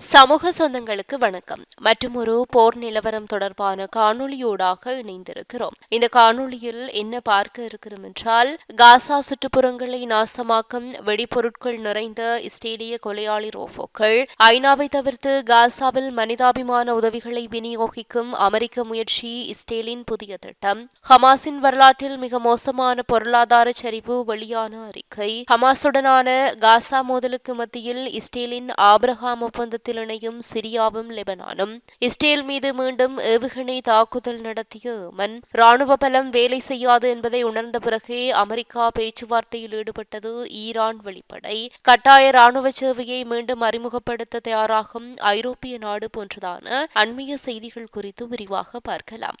சமூக சொந்தங்களுக்கு வணக்கம். மற்றும் ஒரு போர் நிலவரம் தொடர்பான காணொளியோடாக இணைந்திருக்கிறோம். இந்த காணொளியில் என்ன பார்க்க இருக்கிறோம் என்றால் காசா சுற்றுப்புறங்களை நாசமாக்கும் வெடிபொருட்கள் நிறைந்த இஸ்ரேலிய கொலையாளி ரோஃபோக்கள் ஐநாவை தவிர்த்து காசாவில் மனிதாபிமான உதவிகளை விநியோகிக்கும் அமெரிக்க முயற்சி இஸ்ரேலின் புதிய திட்டம் ஹமாஸின் வரலாற்றில் மிக மோசமான பொருளாதார சரிவு வெளியான அறிக்கை ஹமாசுடனான காசா மோதலுக்கு மத்தியில் இஸ்ரேலின் ஆப்ரஹாம் ஒப்பந்தத்தில் யுத்தத்தில் இணையும் சிரியாவும் லெபனானும். இஸ்ரேல் மீது மீண்டும் ஏவுகணை தாக்குதல் நடத்திய மன் ராணுவ பலம் வேலை செய்யாது என்பதை உணர்ந்த பிறகே அமெரிக்கா பேச்சுவார்த்தையில் ஈடுபட்டது ஈரான் வெளிப்படை. கட்டாய ராணுவ சேவையை மீண்டும் அறிமுகப்படுத்த தயாராகும் ஐரோப்பிய நாடு போன்றதான அண்மைய செய்திகள் குறித்து விரிவாக பார்க்கலாம்.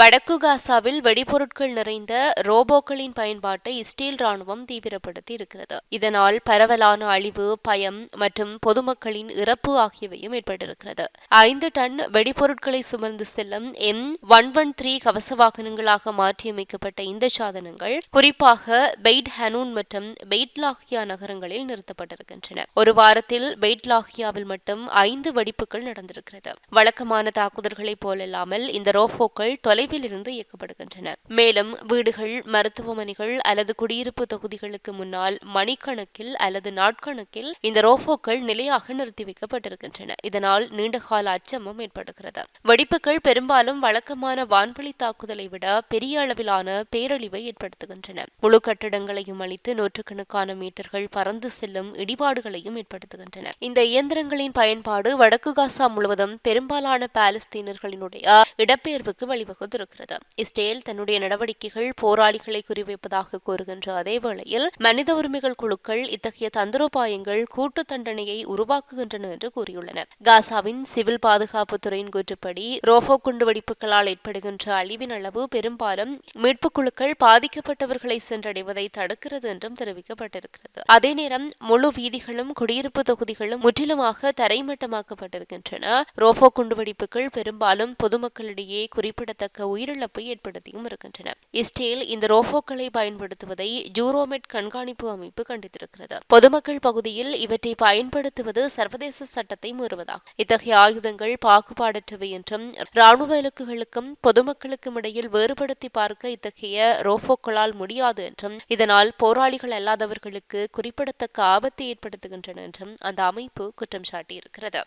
வடக்கு காசாவில் வெடிபொருட்கள் நிறைந்த ரோபோக்களின் பயன்பாட்டை இஸ்ரேல் ராணுவம் தீவிரப்படுத்தி இருக்கிறது. இதனால் பரவலான அழிவு பயம் மற்றும் பொதுமக்களின் இறப்பு ஆகியவையும் ஏற்பட்டிருக்கிறது. ஐந்து டன் வெடிபொருட்களை சுமந்து செல்லும் எம் ஒன் ஒன் த்ரீ கவச வாகனங்களாக மாற்றியமைக்கப்பட்ட இந்த சாதனங்கள் குறிப்பாக பெய்ட் ஹனூன் மற்றும் பெய்ட்லாகியா நகரங்களில் நிறுத்தப்பட்டிருக்கின்றன. ஒரு வாரத்தில் பெய்ட்லாகியாவில் மட்டும் ஐந்து வெடிப்புகள் நடந்திருக்கிறது. வழக்கமான தாக்குதல்களைப் போலல்லாமல் இந்த ரோபோக்கள் தொலை தொலைவில் இருந்து இயக்கப்படுகின்றன. மேலும் வீடுகள் மருத்துவமனைகள் அல்லது குடியிருப்பு தொகுதிகளுக்கு முன்னால் மணிக்கணக்கில் அல்லது நாட்கணக்கில் இந்த ரோபோக்கள் நிலையாக நிறுத்தி வைக்கப்பட்டிருக்கின்றன. இதனால் நீண்டகால அச்சமும் ஏற்படுகிறது. வெடிப்புகள் பெரும்பாலும் வழக்கமான வான்வழி தாக்குதலை விட பெரிய அளவிலான பேரழிவை ஏற்படுத்துகின்றன. முழு கட்டிடங்களையும் அளித்து நூற்றுக்கணக்கான மீட்டர்கள் பறந்து செல்லும் இடிபாடுகளையும் ஏற்படுத்துகின்றன. இந்த இயந்திரங்களின் பயன்பாடு வடக்கு காசா முழுவதும் பெரும்பாலான பாலஸ்தீனர்களினுடைய இடப்பெயர்வுக்கு வழிவகுத்து தெரிவித்திருக்கிறது இஸ்ரேல் தன்னுடைய நடவடிக்கைகள் போராளிகளை குறிவைப்பதாக கூறுகின்ற அதே வேளையில் மனித உரிமைகள் குழுக்கள் இத்தகைய தந்திரோபாயங்கள் கூட்டு தண்டனையை உருவாக்குகின்றன என்று கூறியுள்ளன. காசாவின் சிவில் பாதுகாப்பு துறையின் கூற்றுப்படி ரோபோ குண்டுவெடிப்புகளால் ஏற்படுகின்ற அழிவின் அளவு பெரும்பாலும் மீட்புக் குழுக்கள் பாதிக்கப்பட்டவர்களை சென்றடைவதை தடுக்கிறது என்றும் தெரிவிக்கப்பட்டிருக்கிறது. அதே நேரம் முழு வீதிகளும் குடியிருப்பு தொகுதிகளும் முற்றிலுமாக தரைமட்டமாக்கப்பட்டிருக்கின்றன. ரோபோ குண்டுவெடிப்புகள் பெரும்பாலும் பொதுமக்களிடையே குறிப்பிடத்தக்க உயிரிழப்பை ஏற்படுத்தியும் இருக்கின்றன. இஸ்ரேல் இந்த ரோபோக்களை பயன்படுத்துவதை ஜூரோமெட் கண்காணிப்பு அமைப்பு கண்டித்திருக்கிறது. பொதுமக்கள் பகுதியில் இவற்றை பயன்படுத்துவது சர்வதேச சட்டத்தை மீறுவதாகும் இத்தகைய ஆயுதங்கள் பாகுபாடற்றவை என்றும் ராணுவ இலக்குகளுக்கும் பொதுமக்களுக்கும் இடையில் வேறுபடுத்தி பார்க்க இத்தகைய ரோபோக்களால் முடியாது என்றும் இதனால் போராளிகள் அல்லாதவர்களுக்கு குறிப்பிடத்தக்க ஆபத்தை ஏற்படுத்துகின்றன என்றும் அந்த அமைப்பு குற்றம் சாட்டியிருக்கிறது.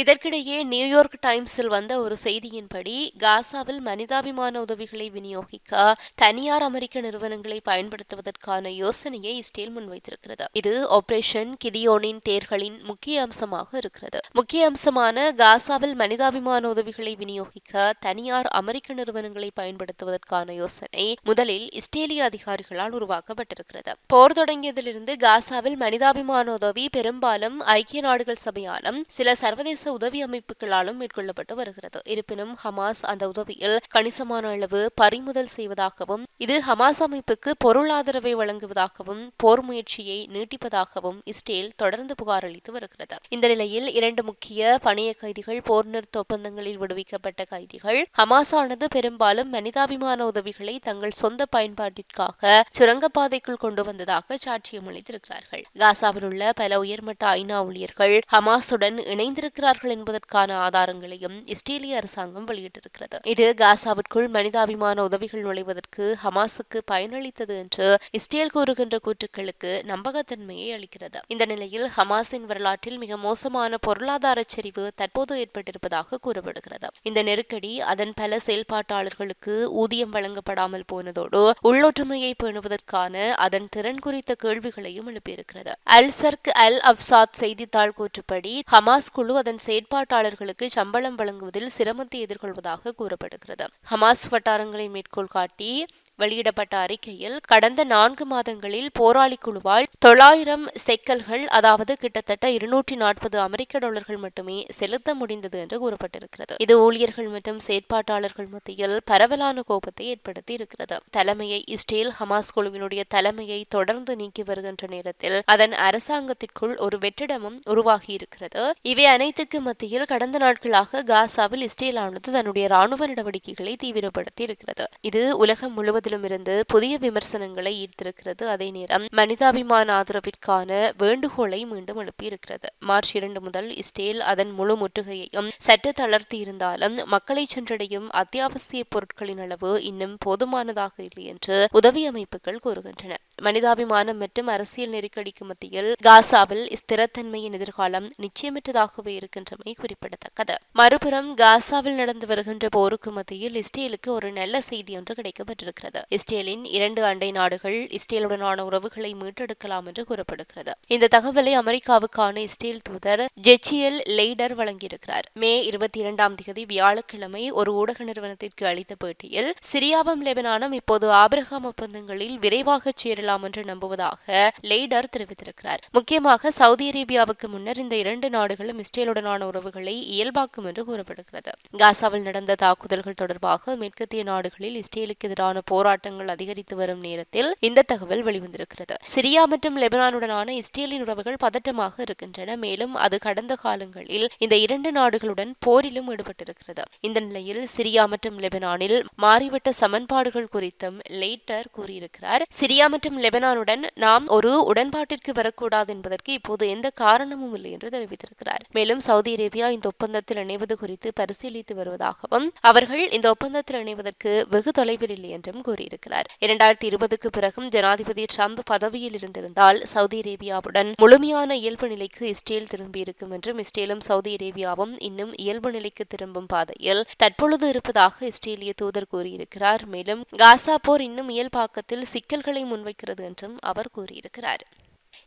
இதற்கிடையே நியூயார்க் டைம்ஸில் வந்த ஒரு செய்தியின்படி காசாவில் மனிதாபிமான உதவிகளை விநியோகிக்க தனியார் அமெரிக்க நிறுவனங்களை பயன்படுத்துவதற்கான யோசனையை இஸ்ரேல் முன்வைத்திருக்கிறது. இது ஆபரேஷன் கிதியோனின் தேர்களின் முக்கிய அம்சமாக இருக்கிறது. முக்கிய அம்சமான காசாவில் மனிதாபிமான உதவிகளை விநியோகிக்க தனியார் அமெரிக்க நிறுவனங்களை பயன்படுத்துவதற்கான யோசனை முதலில் இஸ்ரேலிய அதிகாரிகளால் உருவாக்கப்பட்டிருக்கிறது. போர் தொடங்கியதிலிருந்து காசாவில் மனிதாபிமான உதவி பெரும்பாலும் ஐக்கிய நாடுகள் சபையாலும் சில சர்வ சர்வதேச உதவி அமைப்புகளாலும் மேற்கொள்ளப்பட்டு வருகிறது. இருப்பினும் ஹமாஸ் அந்த உதவியில் கணிசமான அளவு பறிமுதல் செய்வதாகவும் இது ஹமாஸ் அமைப்புக்கு பொருளாதரவை வழங்குவதாகவும் போர் முயற்சியை நீட்டிப்பதாகவும் இஸ்ரேல் தொடர்ந்து புகார் அளித்து வருகிறது. இந்த நிலையில் இரண்டு முக்கிய பணைய கைதிகள் போர் நிறுத்த ஒப்பந்தங்களில் விடுவிக்கப்பட்ட கைதிகள் ஹமாஸானது பெரும்பாலும் மனிதாபிமான உதவிகளை தங்கள் சொந்த பயன்பாட்டிற்காக சுரங்கப்பாதைக்குள் கொண்டு வந்ததாக சாட்சியம் அளித்திருக்கிறார்கள். காசாவில் உள்ள பல உயர்மட்ட ஐநா ஊழியர்கள் ஹமாஸுடன் இணைந்திருக்க இருக்கிறார்கள் என்பதற்கான ஆதாரங்களையும் இஸ்ரேலிய அரசாங்கம் வெளியிட்டிருக்கிறது. இது காசாவிற்குள் மனிதாபிமான உதவிகள் நுழைவதற்கு ஹமாஸுக்கு பயனளித்தது என்று இஸ்ரேல் கூறுகின்ற கூற்றுக்களுக்கு நம்பகத்தன்மையை அளிக்கிறது. இந்த நிலையில் ஹமாஸின் வரலாற்றில் மிக மோசமான பொருளாதார சரிவு தற்போது ஏற்பட்டிருப்பதாக கூறப்படுகிறது. இந்த நெருக்கடி அதன் பல செயல்பாட்டாளர்களுக்கு ஊதியம் வழங்கப்படாமல் போனதோடு உள்ளொற்றுமையை பேணுவதற்கான அதன் திறன் குறித்த கேள்விகளையும் எழுப்பியிருக்கிறது. அல் சர்க் அல் அப்சாத் செய்தித்தாள் கூற்றுப்படி ஹமாஸ் குழு அதன் செயற்பாட்டாளர்களுக்கு சம்பளம் வழங்குவதில் சிரமத்தை எதிர்கொள்வதாக கூறப்படுகிறது. ஹமாஸ் வட்டாரங்களை மேற்கோள் காட்டி வெளியிடப்பட்ட அறிக்கையில் கடந்த நான்கு மாதங்களில் போராளி குழுவால் தொள்ளாயிரம் செக்கல்கள் அதாவது கிட்டத்தட்ட இருநூற்றி நாற்பது அமெரிக்க டாலர்கள் மட்டுமே செலுத்த முடிந்தது என்று கூறப்பட்டிருக்கிறது. இது ஊழியர்கள் மற்றும் செயற்பாட்டாளர்கள் மத்தியில் பரவலான கோபத்தை ஏற்படுத்தி இருக்கிறது தலைமையை இஸ்ரேல் ஹமாஸ் குழுவினுடைய தலைமையை தொடர்ந்து நீக்கி வருகின்ற நேரத்தில் அதன் அரசாங்கத்திற்குள் ஒரு வெற்றிடமும் உருவாகி இருக்கிறது இவை அனைத்துக்கு மத்தியில் கடந்த நாட்களாக காசாவில் இஸ்ரேலானது தன்னுடைய ராணுவ நடவடிக்கைகளை தீவிரப்படுத்தி இருக்கிறது இது உலகம் முழுவதும் இருந்து புதிய விமர்சனங்களை ஈர்த்திருக்கிறது. அதே நேரம் மனிதாபிமான ஆதரவிற்கான வேண்டுகோளை மீண்டும் எழுப்பியிருக்கிறது. மார்ச் இரண்டு முதல் இஸ்ரேல் அதன் முழு முற்றுகையையும் சற்று தளர்த்தி இருந்தாலும் மக்களை சென்றடையும் அத்தியாவசிய பொருட்களின் அளவு இன்னும் போதுமானதாக இல்லை என்று உதவி அமைப்புகள் கூறுகின்றன. மனிதாபிமானம் மற்றும் அரசியல் நெருக்கடிக்கு மத்தியில் காசாவில் ஸ்திரத்தன்மையின் எதிர்காலம் நிச்சயமற்றதாகவே இருக்கின்றமை குறிப்பிடத்தக்கது. மறுபுறம் காசாவில் நடந்து வருகின்ற போருக்கு மத்தியில் இஸ்ரேலுக்கு ஒரு நல்ல செய்தி ஒன்று கிடைக்கப்பட்டிருக்கிறது. இஸ்ரேலின் இரண்டு அண்டை நாடுகள் இஸ்ரேலுடனான உறவுகளை மீட்டெடுக்கலாம் என்று கூறப்படுகிறது. இந்த தகவலை அமெரிக்காவுக்கான இஸ்ரேல் தூதர் ஜெச்சியல் லெய்டர் வழங்கியிருக்கிறார். மே இருபத்தி இரண்டாம் தேதி வியாழக்கிழமை ஒரு ஊடக நிறுவனத்திற்கு அளித்த பேட்டியில் சிரியாவும் லெபனானும் இப்போது ஆபிரகாம் ஒப்பந்தங்களில் விரைவாக சேரலாம் என்று நம்புவதாக லெய்டர் தெரிவித்திருக்கிறார். முக்கியமாக சவுதி அரேபியாவுக்கு முன்னர் இந்த இரண்டு நாடுகளும் இஸ்ரேலுடனான உறவுகளை இயல்பாக்கும் என்று கூறப்படுகிறது. காசாவில் நடந்த தாக்குதல்கள் தொடர்பாக மேற்கத்திய நாடுகளில் இஸ்ரேலுக்கு எதிரான போராட்டங்கள் அதிகரித்து வரும் நேரத்தில் இந்த தகவல் வெளிவந்திருக்கிறது. சிரியா மற்றும் லெபனானுடனான இஸ்ரேலின் உறவுகள் பதட்டமாக இருக்கின்றன. மேலும் அது கடந்த காலங்களில் இந்த இரண்டு நாடுகளுடன் போரிலும் ஈடுபட்டிருக்கிறது. இந்த நிலையில் சிரியா மற்றும் லெபனானில் மாறிவிட்ட சமன்பாடுகள் குறித்தும் லேட்டர் கூறியிருக்கிறார். சிரியா மற்றும் லெபனானுடன் நாம் ஒரு உடன்பாட்டிற்கு வரக்கூடாது என்பதற்கு இப்போது எந்த காரணமும் இல்லை என்று தெரிவித்திருக்கிறார். மேலும் சவுதி அரேபியா இந்த ஒப்பந்தத்தில் இணைவது குறித்து பரிசீலித்து வருவதாகவும் அவர்கள் இந்த ஒப்பந்தத்தில் இணைவதற்கு வெகு தொலைவில் இல்லை என்றும் கூறியிருக்கிறார். இரண்டாயிரத்தி இருபதுக்கு பிறகும் ஜனாதிபதி ட்ரம்ப் பதவியில் இருந்திருந்தால் சவுதி அரேபியாவுடன் முழுமையான இயல்பு நிலைக்கு இஸ்ரேல் திரும்பியிருக்கும் என்றும் இஸ்ரேலும் சவுதி அரேபியாவும் இன்னும் இயல்பு நிலைக்கு திரும்பும் பாதையில் தற்பொழுது இருப்பதாக இஸ்ரேலிய தூதர் கூறியிருக்கிறார். மேலும் காசா போர் இன்னும் இயல்பாக்கத்தில் சிக்கல்களை இருக்கிறது என்றும் அவர் கூறியிருக்கிறார்.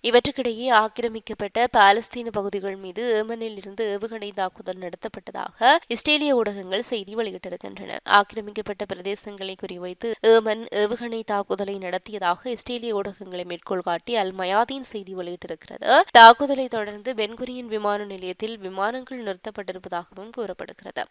இவற்றுக்கிடையே ஆக்கிரமிக்கப்பட்ட பாலஸ்தீன பகுதிகள் மீது ஏமனில் இருந்து ஏவுகணை தாக்குதல் நடத்தப்பட்டதாக இஸ்ரேலிய ஊடகங்கள் செய்தி வெளியிட்டிருக்கின்றன. ஆக்கிரமிக்கப்பட்ட பிரதேசங்களை குறிவைத்து ஏமன் ஏவுகணை தாக்குதலை நடத்தியதாக இஸ்ரேலிய ஊடகங்களை மேற்கோள் காட்டி அல் மயாதீன் செய்தி வெளியிட்டிருக்கிறது. தாக்குதலை தொடர்ந்து பென்குரியின் விமான நிலையத்தில் விமானங்கள் நிறுத்தப்பட்டிருப்பதாகவும் கூறப்படுகிறது.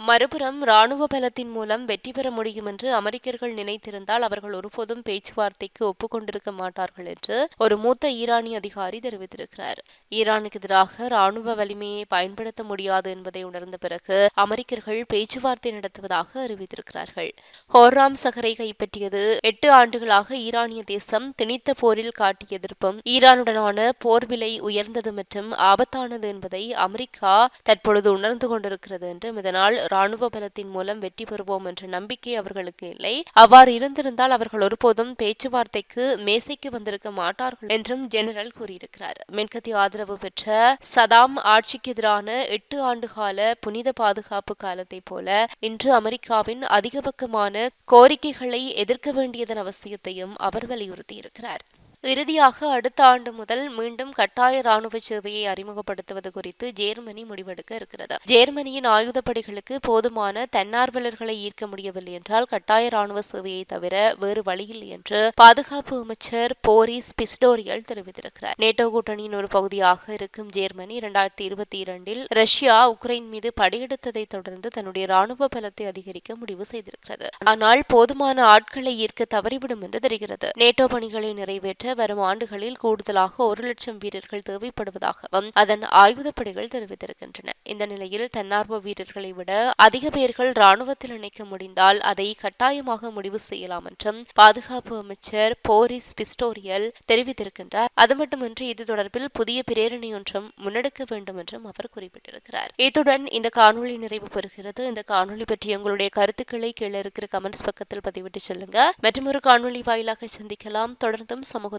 மறுபுறம் ராணுவ பலத்தின் மூலம் வெற்றி பெற முடியும் என்று அமெரிக்கர்கள் நினைத்திருந்தால் அவர்கள் ஒருபோதும் பேச்சுவார்த்தைக்கு ஒப்புக்கொண்டிருக்க மாட்டார்கள் என்று ஒரு மூத்த ஈரானிய அதிகாரி தெரிவித்திருக்கிறார். ஈரானுக்கு எதிராக ராணுவ வலிமையை பயன்படுத்த முடியாது என்பதை உணர்ந்த பிறகு அமெரிக்கர்கள் பேச்சுவார்த்தை நடத்துவதாக அறிவித்திருக்கிறார்கள். ஹோர்ராம் சகரை கைப்பற்றியது எட்டு ஆண்டுகளாக ஈரானிய தேசம் திணித்த போரில் காட்டிய எதிர்ப்பும் ஈரானுடனான போர் விலை உயர்ந்தது மற்றும் ஆபத்தானது என்பதை அமெரிக்கா தற்பொழுது உணர்ந்து கொண்டிருக்கிறது என்றும் இதனால் ராணுவ பலத்தின் மூலம் வெற்றி பெறுவோம் என்ற நம்பிக்கை அவர்களுக்கு இல்லை. அவ்வாறு இருந்திருந்தால் அவர்கள் ஒருபோதும் பேச்சுவார்த்தைக்கு மேசைக்கு வந்திருக்க மாட்டார்கள் என்றும் ஜெனரல் கூறியிருக்கிறார். மேற்கத்திய ஆதரவு பெற்ற சதாம் ஆட்சிக்கு எதிரான எட்டு ஆண்டு கால புனித பாதுகாப்பு காலத்தை போல இன்று அமெரிக்காவின் அதிகபக்கமான கோரிக்கைகளை எதிர்க்க வேண்டியதன் அவசியத்தையும் அவர் வலியுறுத்தியிருக்கிறார். இறுதியாக அடுத்த ஆண்டு முதல் மீண்டும் கட்டாய ராணுவ சேவையை அறிமுகப்படுத்துவது குறித்து ஜேர்மனி முடிவெடுக்க இருக்கிறது. ஜேர்மனியின் ஆயுதப்படைகளுக்கு போதுமான தன்னார்வலர்களை ஈர்க்க முடியவில்லை என்றால் கட்டாய ராணுவ சேவையை தவிர வேறு வழியில்லை என்று பாதுகாப்பு அமைச்சர் போரிஸ் பிஸ்டோரியல் தெரிவித்திருக்கிறார். நேட்டோ கூட்டணியின் ஒரு பகுதியாக இருக்கும் ஜேர்மனி இரண்டாயிரத்தி இருபத்தி இரண்டில் ரஷ்யா உக்ரைன் மீது படையெடுத்ததை தொடர்ந்து தன்னுடைய ராணுவ பலத்தை அதிகரிக்க முடிவு செய்திருக்கிறது. ஆனால் போதுமான ஆட்களை ஈர்க்க தவறிவிடும் என்று தெரிகிறது. நேட்டோ பணிகளை நிறைவேற்ற வரும் ஆண்டுகளில் கூடுதலாக ஒரு லட்சம் வீரர்கள் தேவைப்படுவதாகவும் அதன் ஆயுதப்படைகள் தெரிவித்திருக்கின்றன. இந்த நிலையில் தன்னார்வ வீரர்களை விட அதிக பேர்கள் ராணுவத்தில் இணைக்க முடிந்தால் அதை கட்டாயமாக முடிவு செய்யலாம் என்றும் பாதுகாப்பு அமைச்சர் போரிஸ் பிஸ்டோரியல் தெரிவித்திருக்கின்றார். அது மட்டுமின்றி இது தொடர்பில் புதிய பிரேரணை ஒன்றும் முன்னெடுக்க வேண்டும் என்றும் அவர் குறிப்பிட்டிருக்கிறார். இத்துடன் இந்த காணொலி நிறைவு பெறுகிறது. இந்த காணொலி பற்றி உங்களுடைய கருத்துக்களை கீழே இருக்கிற கமெண்ட்ஸ் பக்கத்தில் பதிவிட்டு சொல்லுங்க. மற்றும் ஒரு காணொலி வாயிலாக சந்திக்கலாம். தொடர்ந்தும் சமூக